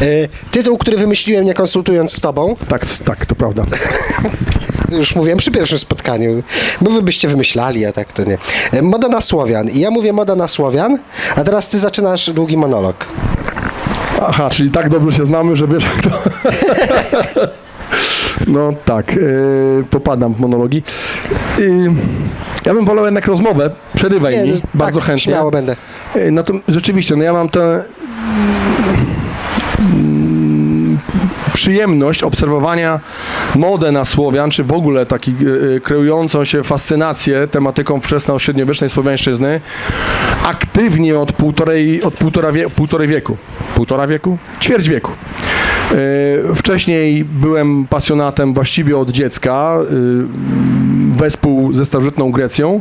E, tytuł, który wymyśliłem nie konsultując z tobą, Tak, tak, to prawda. już mówiłem przy pierwszym spotkaniu, bo wy byście wymyślali, a tak to nie. E, moda na Słowian. I ja mówię moda na Słowian, a teraz ty zaczynasz długi monolog. Aha, czyli tak dobrze się znamy, że wiesz jak to... No tak, yy, popadam w monologi. Yy, ja bym wolał jednak rozmowę, przerywaj mi, no, bardzo tak, chętnie. śmiało będę. Yy, No to rzeczywiście, no ja mam mm, przyjemność obserwowania modę na Słowian, czy w ogóle taki yy, kreującą się fascynację tematyką wczesno-średniowiecznej słowiańszczyzny aktywnie od półtorej, od półtora, wie, półtorej wieku. Półtora wieku? Ćwierć wieku. Yy, Wcześniej byłem pasjonatem właściwie od dziecka, wespół ze starożytną Grecją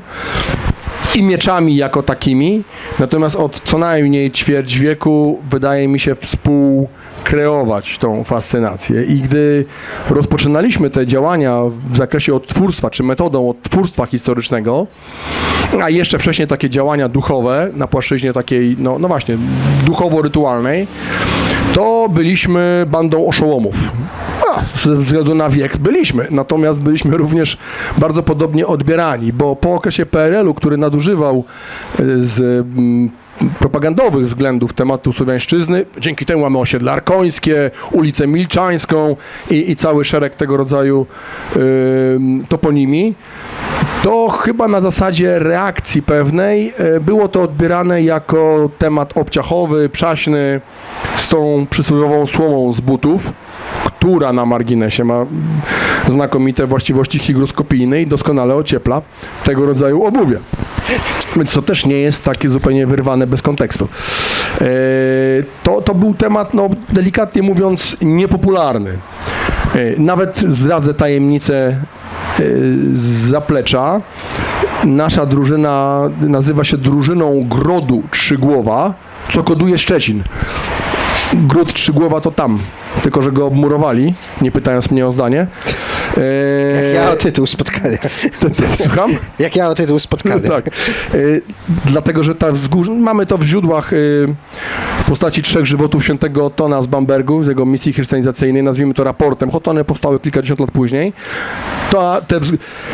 i mieczami jako takimi, natomiast od co najmniej ćwierć wieku wydaje mi się współkreować tą fascynację. I gdy rozpoczynaliśmy te działania w zakresie odtwórstwa, czy metodą odtwórstwa historycznego, a jeszcze wcześniej takie działania duchowe na płaszczyźnie takiej, no, no właśnie, duchowo-rytualnej, to byliśmy bandą oszołomów. Ze względu na wiek byliśmy, natomiast byliśmy również bardzo podobnie odbierani, bo po okresie PRL-u, który nadużywał e, z mm, propagandowych względów tematu słowiańszczyzny, dzięki temu mamy osiedle arkońskie, ulicę Milczańską i, i cały szereg tego rodzaju ym, toponimii, to chyba na zasadzie reakcji pewnej e, było to odbierane jako temat obciachowy, przaśny, z tą przysłowiową słomą z butów, która na marginesie ma znakomite właściwości hygroskopijne i doskonale ociepla tego rodzaju obuwie. Więc to też nie jest takie zupełnie wyrwane bez kontekstu. E, To, to był temat, no, delikatnie mówiąc, niepopularny. E, Nawet zdradzę tajemnicę e, z zaplecza. Nasza drużyna nazywa się drużyną Grodu Trzygłowa, co koduje Szczecin. Gród Trzygłowa to tam, tylko że go obmurowali, nie pytając mnie o zdanie. E, Jak ja o tytuł spotkania. Słucham? Jak ja o tytuł spotkania. Tak. Y, dlatego, że ta wzgórz... mamy to w źródłach y, w postaci trzech żywotów świętego Otona z Bambergu, z jego misji chrystianizacyjnej, nazwijmy to raportem. Hotony powstały kilkadziesiąt lat później. To, te.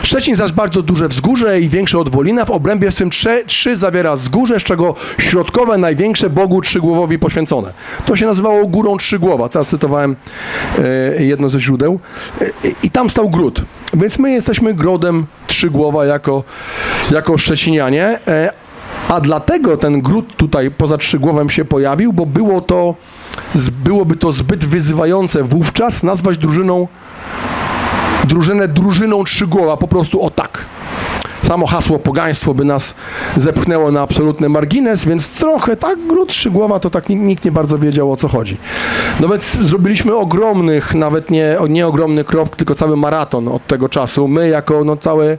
Szczecin zaś bardzo duże wzgórze i większe od Wolina. W obrębie swym trzy, trzy zawiera wzgórze, z czego środkowe, największe Bogu Trzygłowowi poświęcone. To się nazywało Górą Trzygłowa. Teraz cytowałem y, jedno ze źródeł. Y, I tam stał gród. Więc my jesteśmy grodem Trzygłowa jako, jako Szczecinianie. E, A dlatego ten gród tutaj poza Trzygłowem się pojawił, bo było to, byłoby to zbyt wyzywające wówczas nazwać drużyną, drużynę drużyną Trzygłowa, po prostu o tak. Samo hasło pogaństwo by nas zepchnęło na absolutny margines, więc trochę tak gród Trzygłowa to tak nikt, nie bardzo wiedział o co chodzi. No więc zrobiliśmy ogromnych, nawet nie, nie ogromny krok, tylko cały maraton od tego czasu. My jako no całe,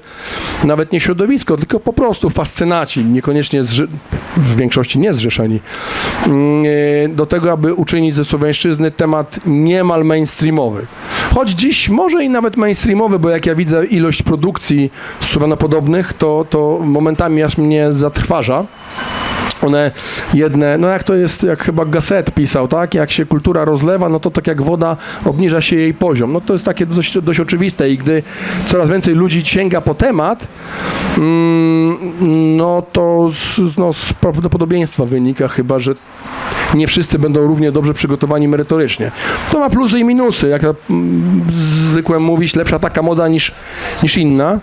nawet nie środowisko, tylko po prostu fascynaci, niekoniecznie zrze- w większości niezrzeszeni, mm, e, do tego, aby uczynić ze słowiańszczyzny temat niemal mainstreamowy. Choć dziś może i nawet mainstreamowy, bo jak ja widzę ilość produkcji słowianopodobnych, to, to momentami aż mnie zatrważa. One jedne, no jak to jest, jak chyba Gasset pisał, tak? Jak się kultura rozlewa, no to tak jak woda obniża się jej poziom. No to jest takie dość, dość oczywiste i gdy coraz więcej ludzi sięga po temat, mm, no to z, no, z prawdopodobieństwa wynika chyba, że nie wszyscy będą równie dobrze przygotowani merytorycznie. To ma plusy i minusy. Jak ja mm, zwykłem mówić, lepsza taka moda niż, niż inna.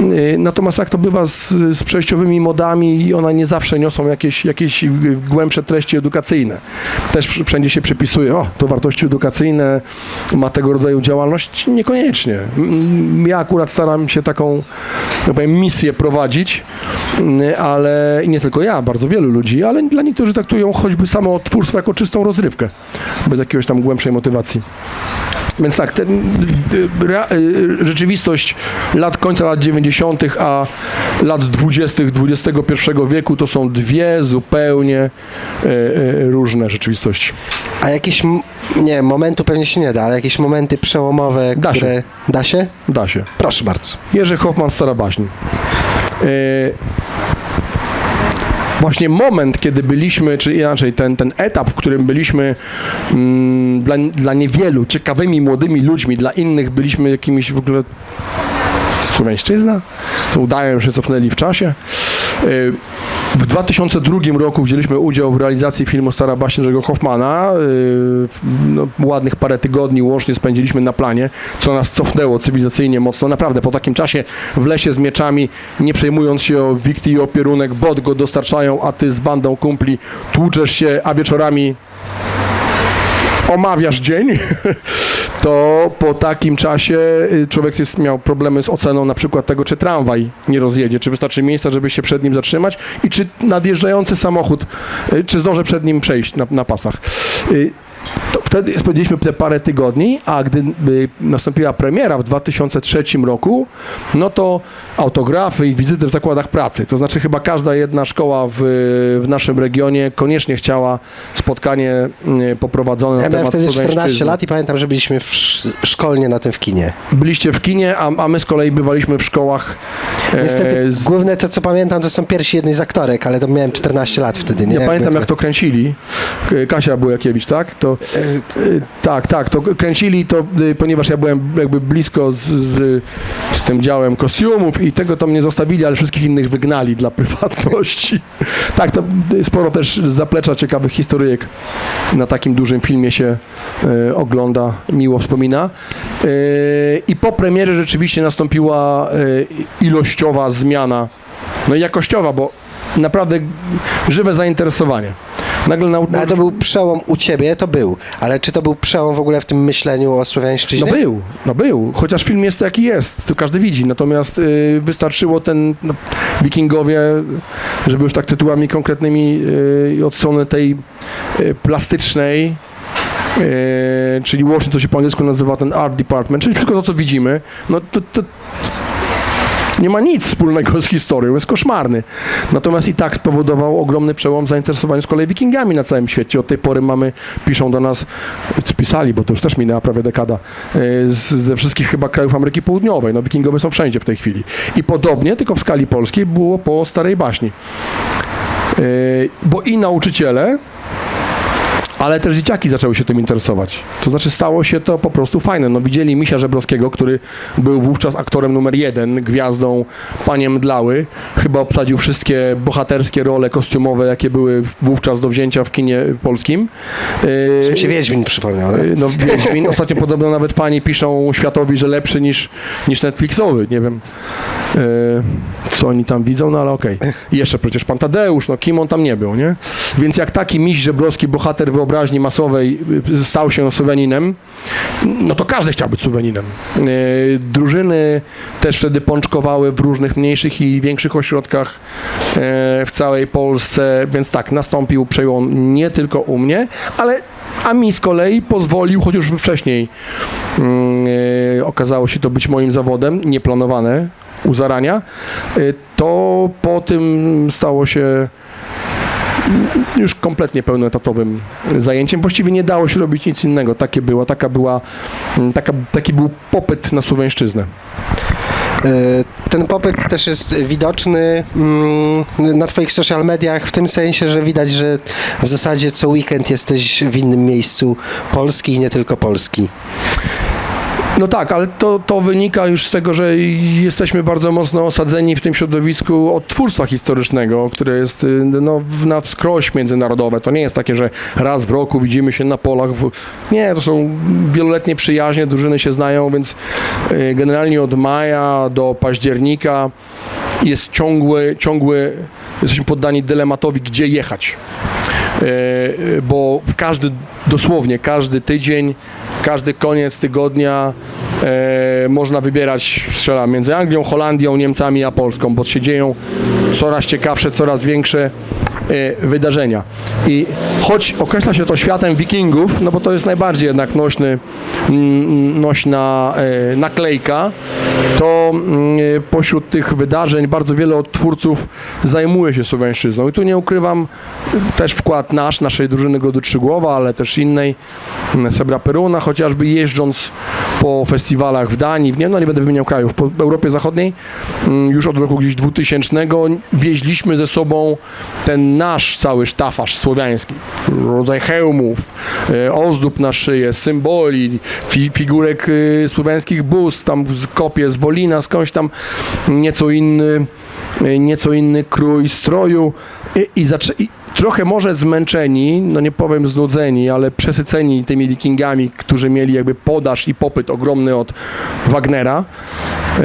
Yy, Natomiast jak to bywa z, z przejściowymi modami i one nie zawsze niosą jakieś, jakieś głębsze treści edukacyjne. Też wsz- wszędzie się przypisuje, o, to wartości edukacyjne ma tego rodzaju działalność. Niekoniecznie. Mm, Ja akurat staram się taką, tak powiem, misję prowadzić, mm, ale nie tylko ja, bardzo wielu ludzi, ale dla niektórzy traktują choćby samo twórstwo jako czystą rozrywkę, bez jakiegoś tam głębszej motywacji. Więc tak, ten, y, rea- y, rzeczywistość lat końca lat 90., a lat 20. XXI wieku to są dwie zupełnie y, y, różne rzeczywistości. A jakieś, m- nie momentu pewnie się nie da, ale jakieś momenty przełomowe, Da się. które... Da się? Da się. Proszę bardzo. Jerzy Hoffman, Stara Baśń. Y, właśnie moment, kiedy byliśmy, czy inaczej, ten, ten etap, w którym byliśmy mm, dla, dla niewielu ciekawymi młodymi ludźmi, dla innych byliśmy jakimiś w ogóle Słowiańszczyzna, co udają, że cofnęli w czasie. Y, W 2002 roku wzięliśmy udział w realizacji filmu Stara Baśń Jerzego Hoffmana. Y, No, ładnych parę tygodni łącznie spędziliśmy na planie, co nas cofnęło cywilizacyjnie mocno. Naprawdę, po takim czasie w lesie z mieczami, nie przejmując się o wikty i opierunek, bot go dostarczają, a ty z bandą kumpli tłuczesz się, a wieczorami omawiasz dzień, to po takim czasie y, człowiek jest, miał problemy z oceną na przykład tego, czy tramwaj nie rozjedzie, czy wystarczy miejsca, żeby się przed nim zatrzymać i czy nadjeżdżający samochód, y, czy zdąży przed nim przejść na, na pasach. Y, To wtedy spędziliśmy te parę tygodni, a gdy y, nastąpiła premiera w 2003 roku, no to autografy i wizyty w zakładach pracy. To znaczy chyba każda jedna szkoła w, w naszym regionie koniecznie chciała spotkanie y, poprowadzone na Ja temat wtedy 14 Słowiańszczyzny. lat i pamiętam, że byliśmy w sz- szkolnie na tym w kinie. Byliście w kinie, a, a my z kolei bywaliśmy w szkołach. e, Niestety, z, główne to co pamiętam, to są pierwsi jednej z aktorek, ale to miałem 14 lat wtedy, nie? ja pamiętam jak to kręcili. K- Kasia Bujakiewicz, tak? To, e, tak, tak, to kręcili to, y, ponieważ ja byłem jakby blisko z, z, z tym działem kostiumów i tego to mnie zostawili, ale wszystkich innych wygnali dla prywatności. tak, to y, sporo też zaplecza ciekawych historyjek na takim dużym filmie się e, ogląda, miło wspomina. E, I po premierze rzeczywiście nastąpiła e, ilościowa zmiana, no i jakościowa, bo naprawdę żywe zainteresowanie. Nagle nau... No, ale to był przełom u ciebie, to był. Ale czy to był przełom w ogóle w tym myśleniu o No słowiańszczyźnie? był, no był. Chociaż film jest jaki jest, to każdy widzi. Natomiast y, wystarczyło ten no, wikingowie, żeby już tak tytułami konkretnymi y, od strony tej y, plastycznej, y, czyli łącznie to się po angielsku nazywa ten art department, czyli wszystko to, co widzimy, no to, to nie ma nic wspólnego z historią, jest koszmarny. Natomiast i tak spowodował ogromny przełom w zainteresowaniu z kolei wikingami na całym świecie. Od tej pory mamy, piszą do nas, pisali, bo to już też minęła prawie dekada, e, z, ze wszystkich chyba krajów Ameryki Południowej. No wikingowie są wszędzie w tej chwili. I podobnie, tylko w skali polskiej, było po Starej Baśni. E, Bo i nauczyciele, ale też dzieciaki zaczęły się tym interesować. To znaczy stało się to po prostu fajne. No widzieli Misia Żebrowskiego, który był wówczas aktorem numer jeden, gwiazdą Panie Mdlały. Chyba obsadził wszystkie bohaterskie role kostiumowe, jakie były wówczas do wzięcia w kinie polskim. Mi się Wiedźmin przypomniał. No? Yy, No Wiedźmin, ostatnio podobno nawet pani piszą światowi, że lepszy niż, niż Netflixowy, nie wiem yy, co oni tam widzą, no ale okej. I Jeszcze przecież pan Tadeusz, no kim on tam nie był, nie? Więc jak taki miś żebrowski, bohater wyobraźni masowej yy, stał się Słowianinem, no to każdy chciał być Słowianinem. Yy, Drużyny też wtedy pączkowały w różnych mniejszych i większych ośrodkach yy, w całej Polsce, więc tak, nastąpił przełom nie tylko u mnie, ale a mi z kolei pozwolił, choć już wcześniej e, okazało się to być moim zawodem, nieplanowane u zarania, e, to po tym stało się już kompletnie pełnoetatowym zajęciem. Właściwie nie dało się robić nic innego. Takie była, taka była, mm, taka, taki był popyt na słowiańszczyznę. E, Ten popyt też jest widoczny mm, na Twoich social mediach, w tym sensie, że widać, że w zasadzie co weekend jesteś w innym miejscu Polski i nie tylko Polski. No tak, ale to, to wynika już z tego, że jesteśmy bardzo mocno osadzeni w tym środowisku odtwórstwa historycznego, które jest y, no, na wskroś międzynarodowe. To nie jest takie, że raz w roku widzimy się na polach. W... Nie, to są wieloletnie przyjaźnie, drużyny się znają, więc y, generalnie od maja do października jest ciągły, ciągły jesteśmy poddani dylematowi, gdzie jechać. E, bo w każdy, dosłownie każdy tydzień, każdy koniec tygodnia e, można wybierać, strzelam, między Anglią, Holandią, Niemcami a Polską, bo się dzieją coraz ciekawsze, coraz większe e, wydarzenia. I choć określa się to światem wikingów, no bo to jest najbardziej jednak nośny, mm, nośna e, naklejka, to mm, e, pośród tych wydarzeń bardzo wiele odtwórców zajmuje się słowiańszczyzną. I tu nie ukrywam też wkład nasz, naszej drużyny Gody Trzygłowa, ale też innej, mm, Sebra Peruna, chociażby jeżdżąc po festiwalach w Danii, w nie, no nie będę wymieniał krajów, po Europie Zachodniej, już od roku gdzieś 2000 wieźliśmy ze sobą ten nasz cały sztafaż słowiański, rodzaj hełmów, e, ozdób na szyję, symboli, fi, figurek e, słowiańskich bóstw, tam kopie z Wolina, skądś tam nieco inny, e, nieco inny krój stroju. I, i, i trochę może zmęczeni, no nie powiem znudzeni, ale przesyceni tymi wikingami, którzy mieli jakby podaż i popyt ogromny od Wagnera, e,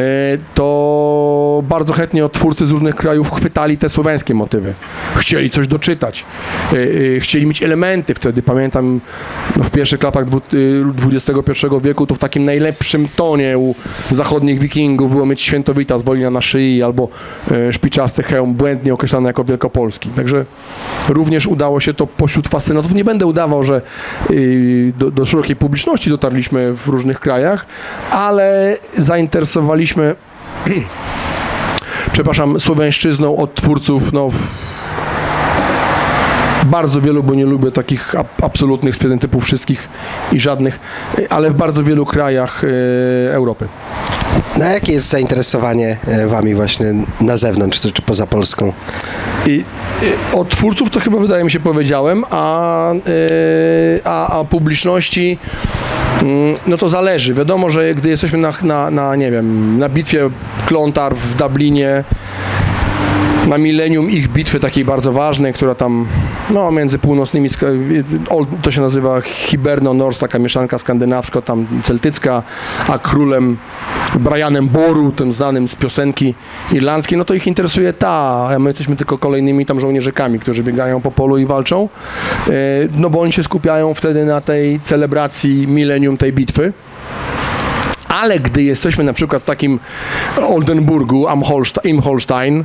to bardzo chętnie twórcy z różnych krajów chwytali te słowiańskie motywy. Chcieli coś doczytać, e, e, chcieli mieć elementy wtedy. Pamiętam no, w pierwszych latach XXI wieku to w takim najlepszym tonie u zachodnich wikingów było mieć świętowita z na szyi albo szpiczasty hełm błędnie określany jako wielkopolski. Także również udało się to pośród fascynatów. Nie będę udawał, że y, do, do szerokiej publiczności dotarliśmy w różnych krajach, ale zainteresowaliśmy przepraszam, słowiańszczyzną od twórców no, w bardzo wielu, bo nie lubię takich ab- absolutnych stwierdzeń typu wszystkich i żadnych, y, ale w bardzo wielu krajach y, Europy. Na jakie jest zainteresowanie e, wami właśnie na zewnątrz, czy, czy poza Polską? I, od twórców to chyba wydaje mi się powiedziałem, a, y, a, a publiczności mm, no to zależy. Wiadomo, że gdy jesteśmy na, na, na nie wiem, na bitwie Klontar w Dublinie, na milenium ich bitwy takiej bardzo ważnej, która tam no, między północnymi, to się nazywa Hiberno-Nors, taka mieszanka skandynawsko, tam celtycka, a królem Brianem Boru, tym znanym z piosenki irlandzkiej, no to ich interesuje ta, a my jesteśmy tylko kolejnymi tam żołnierzykami, którzy biegają po polu i walczą, E, no bo oni się skupiają wtedy na tej celebracji milenium tej bitwy. Ale gdy jesteśmy na przykład w takim Oldenburgu, im Holstein,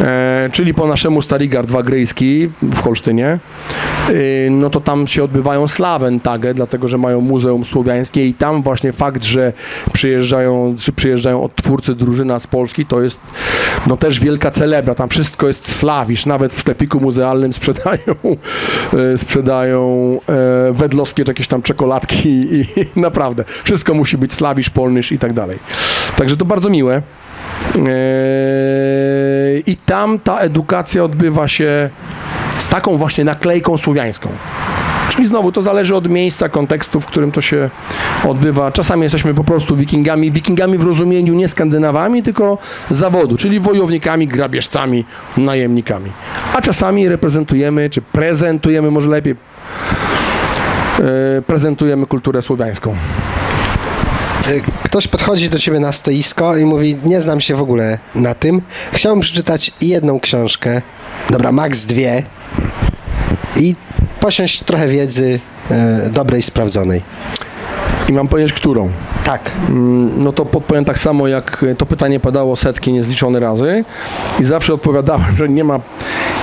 e, czyli po naszemu Starigard Wagryjski w Holsztynie, no to tam się odbywają Slaventage, dlatego że mają Muzeum Słowiańskie i tam właśnie fakt, że przyjeżdżają, czy przyjeżdżają odtwórcy drużyna z Polski, to jest no też wielka celebra, tam wszystko jest slawisz, nawet w sklepiku muzealnym sprzedają, e, sprzedają e, wedlowskie jakieś tam czekoladki i, i naprawdę wszystko musi być slawisz, polnysz i tak dalej. Także to bardzo miłe. Eee, I tam ta edukacja odbywa się z taką właśnie naklejką słowiańską. Czyli znowu to zależy od miejsca, kontekstu, w którym to się odbywa. Czasami jesteśmy po prostu wikingami, wikingami w rozumieniu nie skandynawami, tylko zawodu, czyli wojownikami, grabieżcami, najemnikami. A czasami reprezentujemy, czy prezentujemy może lepiej, e, prezentujemy kulturę słowiańską. Ktoś podchodzi do ciebie na stoisko i mówi, nie znam się w ogóle na tym, chciałbym przeczytać jedną książkę, dobra, maks dwie. I posiąść trochę wiedzy e, dobrej, sprawdzonej. I mam powiedzieć, którą. Tak, Mm, no to podpowiem tak samo, jak to pytanie padało setki niezliczone razy. I zawsze odpowiadałem, że nie ma,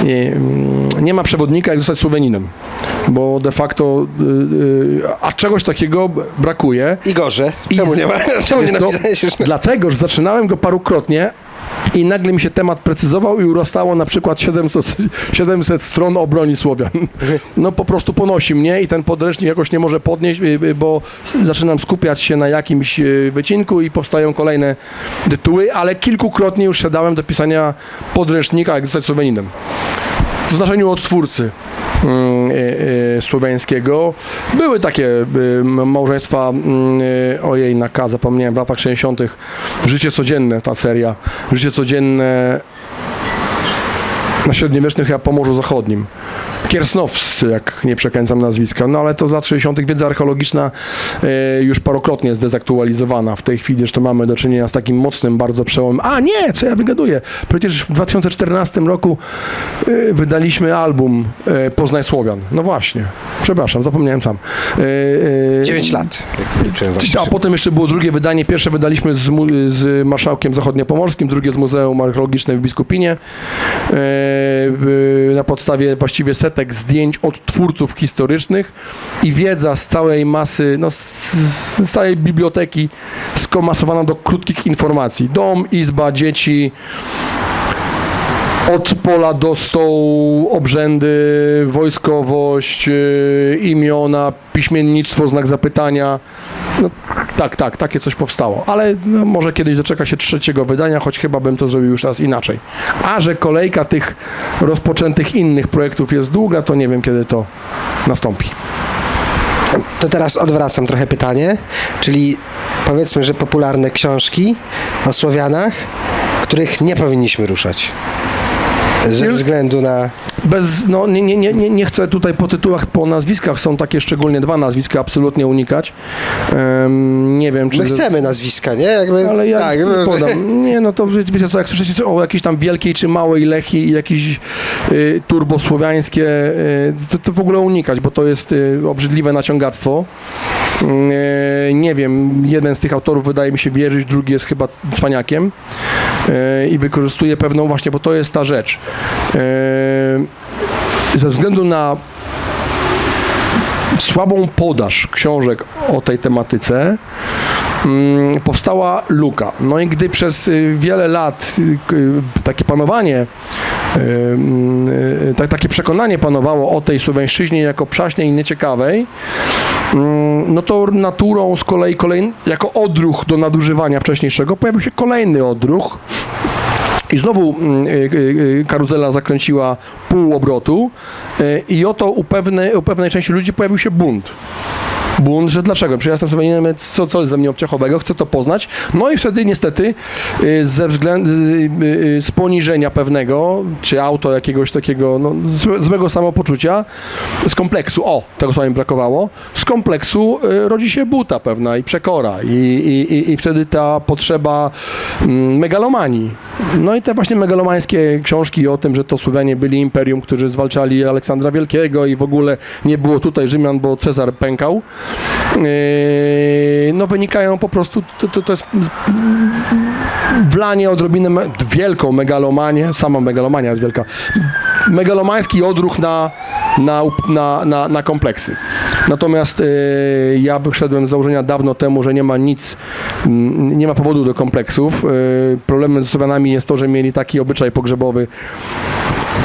nie, mm, nie ma przewodnika, jak zostać Słoweninem, bo de facto, y, y, a czegoś takiego brakuje. Igorze, I czemu z- nie ma, czemu nie napisałeś? Dlatego, że zaczynałem go parukrotnie i nagle mi się temat precyzował i urostało na przykład 700, 700 stron o broni Słowian. No po prostu ponosi mnie i ten podręcznik jakoś nie może podnieść, y, bo zaczynam skupiać się na jakimś wycinku i powstają kolejne tytuły, ale kilkukrotnie już siadałem do pisania podręcznika, jak zostać Słoweninem. W znaczeniu odtwórcy mm, y, y, słowiańskiego. Były takie y, małżeństwa, mm, y, ojej, na K, zapomniałem, w latach 60. Życie codzienne, ta seria. Życie codzienne na średniowiecznych chyba Pomorzu Zachodnim. Kiersnowscy, jak nie przekręcam nazwiska, no ale to z lat 60. wiedza archeologiczna e, już parokrotnie zdezaktualizowana. W tej chwili jeszcze mamy do czynienia z takim mocnym bardzo przełomem. A nie, co ja wygaduję? Przecież w 2014 roku e, wydaliśmy album e, Poznaj Słowian. No właśnie, przepraszam, zapomniałem sam. E, e, 9 lat. a potem jeszcze było drugie wydanie. Pierwsze wydaliśmy z, z marszałkiem zachodniopomorskim, drugie z Muzeum Archeologicznym w Biskupinie. Na podstawie właściwie setek zdjęć od twórców historycznych i wiedza z całej masy, no, z, z, całej biblioteki skomasowana do krótkich informacji. Dom, izba, dzieci, od pola do stołu, obrzędy, wojskowość, yy, imiona, piśmiennictwo, znak zapytania. No, tak, tak, takie coś powstało. Ale no, może kiedyś doczeka się trzeciego wydania, choć chyba bym to zrobił już raz inaczej. A że kolejka tych rozpoczętych innych projektów jest długa, to nie wiem kiedy to nastąpi. To teraz odwracam trochę pytanie, czyli powiedzmy, że popularne książki o Słowianach, których nie powinniśmy ruszać. Ze względu na... Bez, no, nie, nie, nie, nie- chcę tutaj po tytułach, po nazwiskach, są takie szczególnie dwa nazwiska, absolutnie unikać. Em, nie wiem, czy... My chcemy nazwiska, nie? Jakby, Ale ja tak, nie no, podam. Nie, no to wie- wiecie co, jak słyszycie o jakiejś tam wielkiej czy małej Lechii i jakieś y, turbosłowiańskie, y, to, to w ogóle unikać, bo to jest y, obrzydliwe naciągactwo. Y, nie wiem, jeden z tych autorów wydaje mi się wierzyć, drugi jest chyba cwaniakiem y, i wykorzystuje pewną właśnie, bo to jest ta rzecz. Y, ze względu na słabą podaż książek o tej tematyce mm, powstała luka. No i gdy przez y, wiele lat y, k- takie panowanie, y, y, tak- takie przekonanie panowało o tej słowiańszczyźnie jako przaśnej i nieciekawej, mm, no to naturą z kolei kolej, jako odruch do nadużywania wcześniejszego pojawił się kolejny odruch, i znowu mm, y, y, y, karuzela zakręciła pół obrotu i oto u pewnej, u pewnej części ludzi pojawił się bunt. Bunt, że dlaczego? Przecież ja jestem Słoweninem, więc co, co jest ze mnie obciachowego, chcę to poznać. No i wtedy niestety y, ze względu y, y, z poniżenia pewnego, czy auto jakiegoś takiego no, złe- złego samopoczucia, z kompleksu, o, tego słowa mi brakowało, z kompleksu rodzi się buta pewna i przekora i, i, i, i wtedy ta potrzeba mm, megalomanii. No i te właśnie megalomańskie książki o tym, że to Słowianie byli imperium, którzy zwalczali Aleksandra Wielkiego i w ogóle nie było tutaj Rzymian, bo Cezar pękał, no wynikają po prostu, to, to, to jest wlanie odrobinę, me, wielką megalomanię, sama megalomania jest wielka, megalomański odruch na, na, na, na, na kompleksy. Natomiast yy, ja wyszedłem z założenia dawno temu, że nie ma nic, mm, nie ma powodu do kompleksów. Yy, problemem z Słowianami jest to, że mieli taki obyczaj pogrzebowy,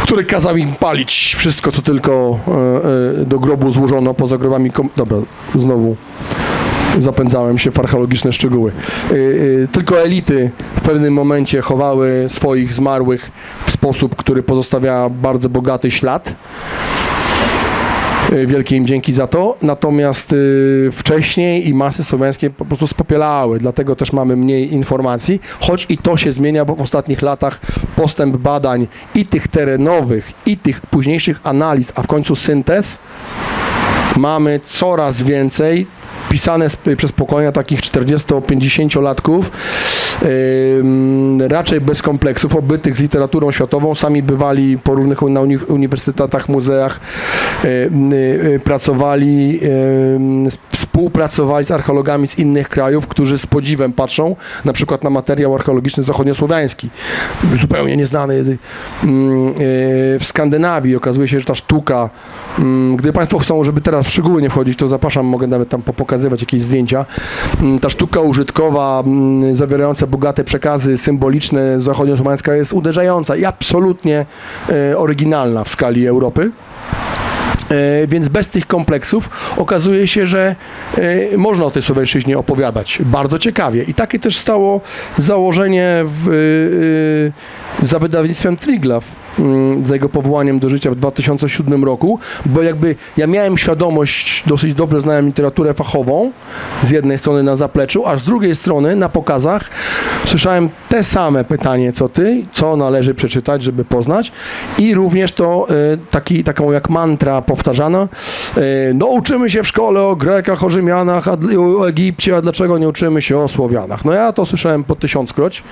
który kazał im palić wszystko, co tylko e, e, do grobu złożono poza grobami. Kom- Dobra, znowu zapędzałem się w archeologiczne szczegóły. E, e, Tylko elity w pewnym momencie chowały swoich zmarłych w sposób, który pozostawia bardzo bogaty ślad. E, Wielkie im dzięki za to. Natomiast y, wcześniej i masy słowiańskie po prostu spopielały, dlatego też mamy mniej informacji, choć i to się zmienia, bo w ostatnich latach postęp badań i tych terenowych, i tych późniejszych analiz, a w końcu syntez, mamy coraz więcej pisane przez pokolenia takich 40-50-latków, ym, raczej bez kompleksów, obytych z literaturą światową, sami bywali po różnych na uni- uniwersytetach, muzeach, y, y, y, pracowali, s- współpracowali z archeologami z innych krajów, którzy z podziwem patrzą na przykład na materiał archeologiczny zachodniosłowiański, zupełnie nieznany y, y, w Skandynawii. Okazuje się, że ta sztuka, mm, gdy Państwo chcą, żeby teraz w szczegóły nie wchodzić, to zapraszam, mogę nawet tam pokazywać jakieś zdjęcia. Mm, Ta sztuka użytkowa, mm, zawierająca bogate przekazy symboliczne zachodniosłowiańska jest uderzająca i absolutnie e, oryginalna w skali Europy. E, Więc bez tych kompleksów okazuje się, że e, można o tej Słowiańszczyźnie opowiadać bardzo ciekawie. I takie też stało założenie w, za wydawnictwem Triglav, mm, za jego powołaniem do życia w 2007 roku, bo jakby ja miałem świadomość, dosyć dobrze znałem literaturę fachową, z jednej strony na zapleczu, a z drugiej strony na pokazach słyszałem te same pytanie co ty, co należy przeczytać, żeby poznać i również to e, taki, taką jak mantra powtarzana, e, no uczymy się w szkole o Grekach, o Rzymianach, o Egipcie, a dlaczego nie uczymy się o Słowianach? No ja to słyszałem po tysiąckroć.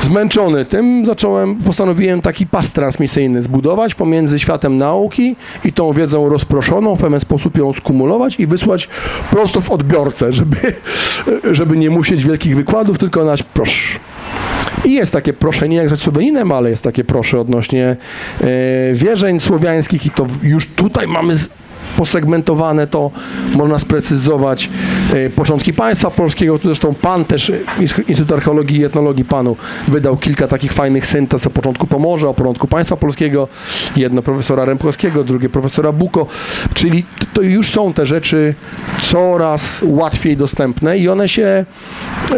Zmęczony tym zacząłem, postanowiłem taki pas transmisyjny zbudować pomiędzy światem nauki i tą wiedzą rozproszoną, w pewien sposób ją skumulować i wysłać prosto w odbiorcę, żeby, żeby nie musieć wielkich wykładów, tylko nać proszę. I jest takie proszenie jak rzecz Słoweninem, ale jest takie prosze odnośnie e, wierzeń słowiańskich i to już tutaj mamy posegmentowane to, można sprecyzować e, początki państwa polskiego. Tu zresztą pan też, e, Instytut Archeologii i Etnologii panu wydał kilka takich fajnych syntez o początku Pomorza, o początku państwa polskiego. Jedno profesora Rębkowskiego, drugie profesora Buko. Czyli to już są te rzeczy coraz łatwiej dostępne i one się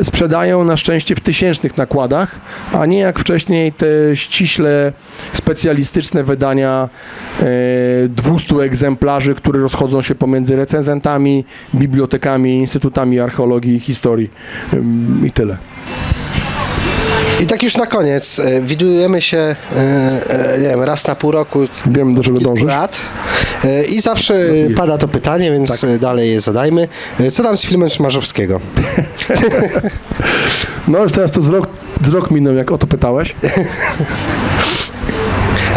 sprzedają na szczęście w tysięcznych nakładach, a nie jak wcześniej te ściśle specjalistyczne wydania e, 200 egzemplarzy, które rozchodzą się pomiędzy recenzentami, bibliotekami, instytutami archeologii i historii i tyle. I tak już na koniec, e, widujemy się, e, e, nie wiem, raz na pół roku, Wiem do czego dążysz. lat i zawsze e, pada to pytanie, więc e, dalej je zadajmy. Co tam z filmem Smarzowskiego? No już teraz to z rok, z rok minął, jak o to pytałeś.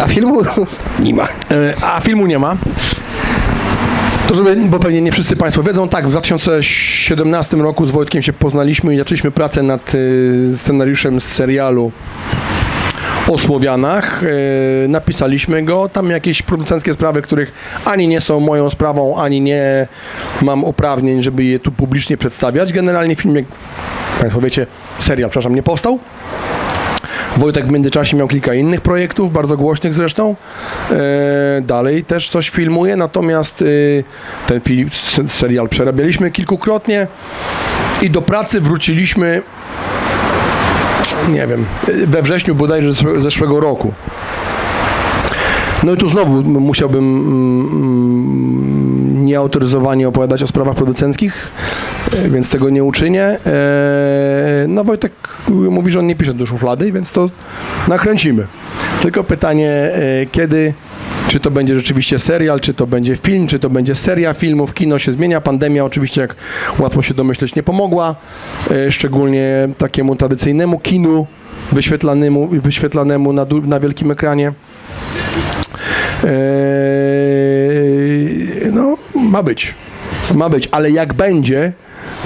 A filmu nie ma. A filmu nie ma. To żeby, bo pewnie nie wszyscy Państwo wiedzą, tak, w 2017 roku z Wojtkiem się poznaliśmy i zaczęliśmy pracę nad y, scenariuszem z serialu o Słowianach. Y, napisaliśmy go, tam jakieś producenckie sprawy, których ani nie są moją sprawą, ani nie mam uprawnień, żeby je tu publicznie przedstawiać. Generalnie film, jak Państwo wiecie, serial, przepraszam, nie powstał. Wojtek w międzyczasie miał kilka innych projektów, bardzo głośnych zresztą. E, dalej też coś filmuje, natomiast e, ten film, serial przerabialiśmy kilkukrotnie i do pracy wróciliśmy, nie wiem, we wrześniu bodajże zeszłe- zeszłego roku. No i tu znowu musiałbym nieautoryzowanie opowiadać o sprawach producenckich, więc tego nie uczynię. E, No Wojtek mówi, że on nie pisze do szuflady, więc to nakręcimy. Tylko pytanie, e, kiedy, czy to będzie rzeczywiście serial, czy to będzie film, czy to będzie seria filmów, kino się zmienia, pandemia oczywiście, jak łatwo się domyśleć, nie pomogła, e, szczególnie takiemu tradycyjnemu kinu wyświetlanemu, wyświetlanemu na, na wielkim ekranie. Eee, no, ma być. Ma być, ale jak będzie,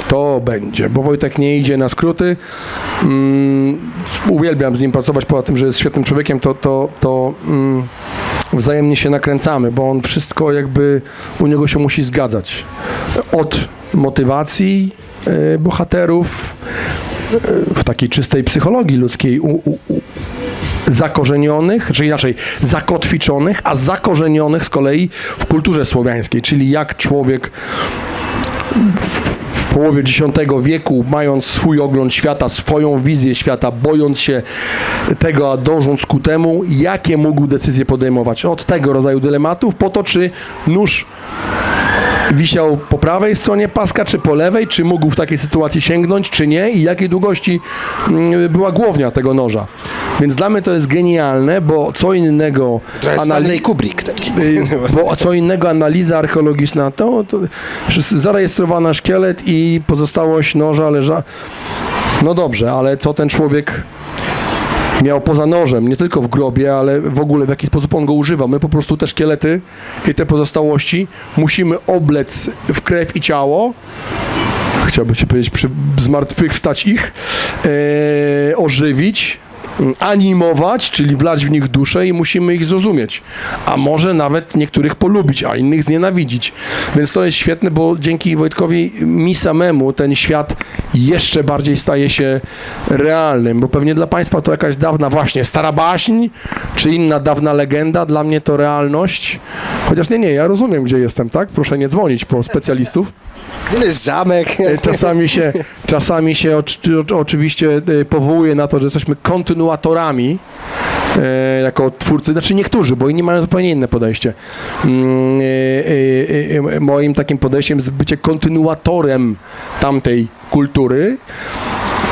to będzie, bo Wojtek nie idzie na skróty. Mm, uwielbiam z nim pracować, poza tym, że jest świetnym człowiekiem, to, to, to mm, wzajemnie się nakręcamy, bo on wszystko jakby u niego się musi zgadzać. Od motywacji e, bohaterów, e, w takiej czystej psychologii ludzkiej, u, u, u, zakorzenionych, czy inaczej zakotwiczonych, a zakorzenionych z kolei w kulturze słowiańskiej, czyli jak człowiek w połowie X wieku, mając swój ogląd świata, swoją wizję świata, bojąc się tego, a dążąc ku temu, jakie mógł decyzje podejmować? Od tego rodzaju dylematów, po to, czy nóż wisiał po prawej stronie paska, czy po lewej, czy mógł w takiej sytuacji sięgnąć, czy nie i jakiej długości mm, była głownia tego noża. Więc dla mnie to jest genialne, bo co innego To jest anali- Kubrick taki. Y, Bo co innego analiza archeologiczna, to, to że zarejestrowano szkielet i pozostałość noża leża. No dobrze, ale co ten człowiek miał poza nożem, nie tylko w grobie, ale w ogóle w jaki sposób on go używał. My po prostu te szkielety i te pozostałości musimy oblec w krew i ciało, chciałbym ci powiedzieć, przy zmartwychwstać ich, e, ożywić, animować, czyli wlać w nich duszę i musimy ich zrozumieć. A może nawet niektórych polubić, a innych znienawidzić. Więc to jest świetne, bo dzięki Wojtkowi mi samemu ten świat jeszcze bardziej staje się realnym, bo pewnie dla Państwa to jakaś dawna właśnie stara baśń, czy inna dawna legenda, dla mnie to realność. Chociaż nie, nie, ja rozumiem, gdzie jestem, tak? Proszę nie dzwonić po specjalistów. Zamek. E, Czasami się, czasami się oczy- oczy- oczywiście e, powołuje na to, że jesteśmy kontynuatorami e, jako twórcy, znaczy niektórzy, bo inni mają zupełnie inne podejście. Mm, Moim takim podejściem jest bycie kontynuatorem tamtej kultury,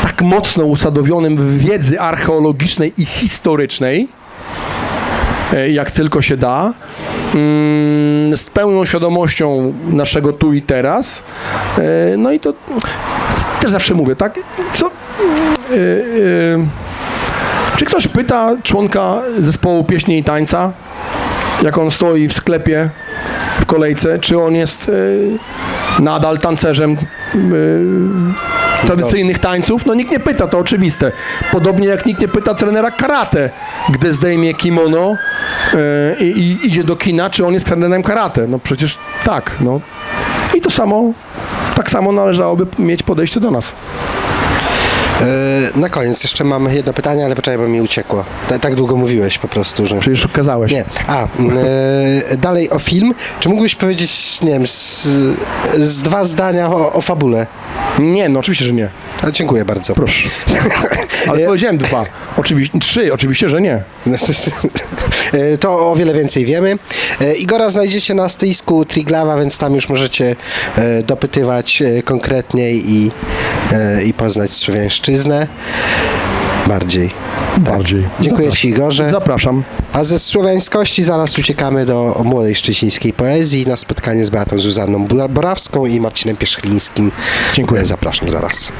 tak mocno usadowionym w wiedzy archeologicznej i historycznej, jak tylko się da, z pełną świadomością naszego tu i teraz. E, No i to też zawsze mówię, tak? Co? e, e, Czy ktoś pyta członka zespołu pieśni i tańca, jak on stoi w sklepie w kolejce, czy on jest nadal tancerzem tradycyjnych tańców? No nikt nie pyta, to oczywiste. Podobnie jak nikt nie pyta trenera karate, gdy zdejmie kimono e, i, i idzie do kina, czy on jest trenerem karate. No przecież tak, no. I to samo, tak samo należałoby mieć podejście do nas. E, Na koniec jeszcze mam jedno pytanie, ale poczekaj, bo mi uciekło. Ta- Tak długo mówiłeś po prostu, że... Przecież kazałeś. Nie. A, e, dalej o film. Czy mógłbyś powiedzieć, nie wiem, z, z dwa zdania o, o fabule? Nie, no oczywiście, że nie. A, dziękuję bardzo. Proszę. Ale Ja- powiedziałem dwa. Oczywiście, trzy, oczywiście, że nie. E, To o wiele więcej wiemy. E, Igora znajdziecie na stoisku Triglawa, więc tam już możecie e, dopytywać e, konkretniej i, e, i poznać Słowiańszczyznę bardziej. Bardziej. Dziękuję Zapraszam. Ci, Igorze. Zapraszam. A ze słowiańskości zaraz uciekamy do młodej szczecińskiej poezji na spotkanie z Beatą Zuzanną Borawską i Marcinem Pierzchlińskim. Dziękuję. Zapraszam zaraz.